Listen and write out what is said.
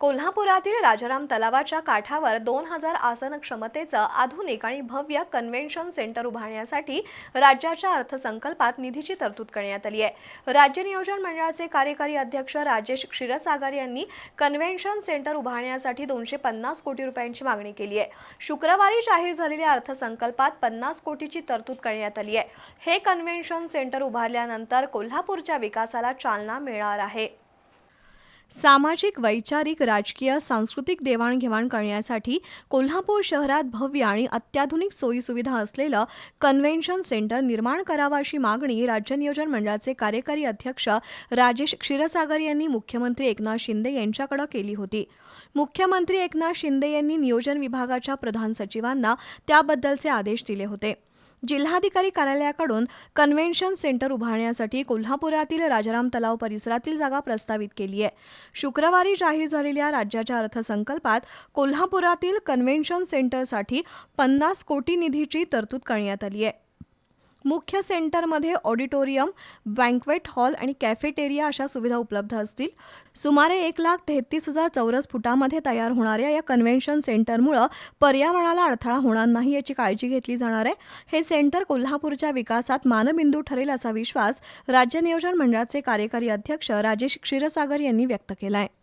कोल्हापुरातील राजाराम तलावाच्या काठावर दोन हजार आसन क्षमतेचं आधुनिक आणि भव्य कन्व्हेन्शन सेंटर उभारण्यासाठी राज्याच्या अर्थसंकल्पात निधीची तरतूद करण्यात आली आहे. राज्य नियोजन मंडळाचे कार्यकारी अध्यक्ष राजेश क्षीरसागर यांनी कन्व्हेन्शन सेंटर उभारण्यासाठी दोनशे पन्नास कोटी रुपयांची मागणी केली आहे. शुक्रवारी जाहीर झालेल्या अर्थसंकल्पात पन्नास कोटीची तरतूद करण्यात आली आहे. हे कन्व्हेन्शन सेंटर उभारल्यानंतर कोल्हापूरच्या विकासाला चालना मिळणार आहे. सामाजिक वैचारिक राजकीय सांस्कृतिक देवाणघेवाण करण्यासाठी कोल्हापूर शहरात भव्य आणि अत्याधुनिक सोयीसुविधा असलेलं कन्व्हेन्शन सेंटर निर्माण करावं अशी मागणी राज्य नियोजन मंडळाचे कार्यकारी अध्यक्ष राजेश क्षीरसागर यांनी मुख्यमंत्री एकनाथ शिंदे यांच्याकडे केली होती. मुख्यमंत्री एकनाथ शिंदे यांनी नियोजन विभागाच्या प्रधान सचिवांना त्याबद्दलचे आदेश दिले होते. जिल्हाधिकारी कार्यालयाकडून कन्व्हेन्शन सेंटर उभारण्यासाठी कोल्हापुरातील राजाराम तलाव परिसरातील जागा प्रस्तावित केली आहे. शुक्रवारी जाहीर झालेल्या राज्याच्या अर्थसंकल्पात कोल्हापुरातील कन्व्हेन्शन सेंटरसाठी पन्नास कोटी निधीची तरतूद करण्यात आली आहे. मुख्य सेंटरमध्ये ऑडिटोरियम बँक्वेट हॉल आणि कॅफेटेरिया अशा सुविधा उपलब्ध असतील. सुमारे एक लाख तेहतीस हजार चौरस फुटामध्ये तयार होणाऱ्या या कन्व्हेन्शन सेंटरमुळं पर्यावरणाला अडथळा होणार नाही याची काळजी घेतली जाणार आहे. हे सेंटर कोल्हापूरच्या विकासात मानबिंदू ठरेल असा विश्वास राज्य नियोजन मंडळाचे कार्यकारी अध्यक्ष राजेश क्षीरसागर यांनी व्यक्त केला आहे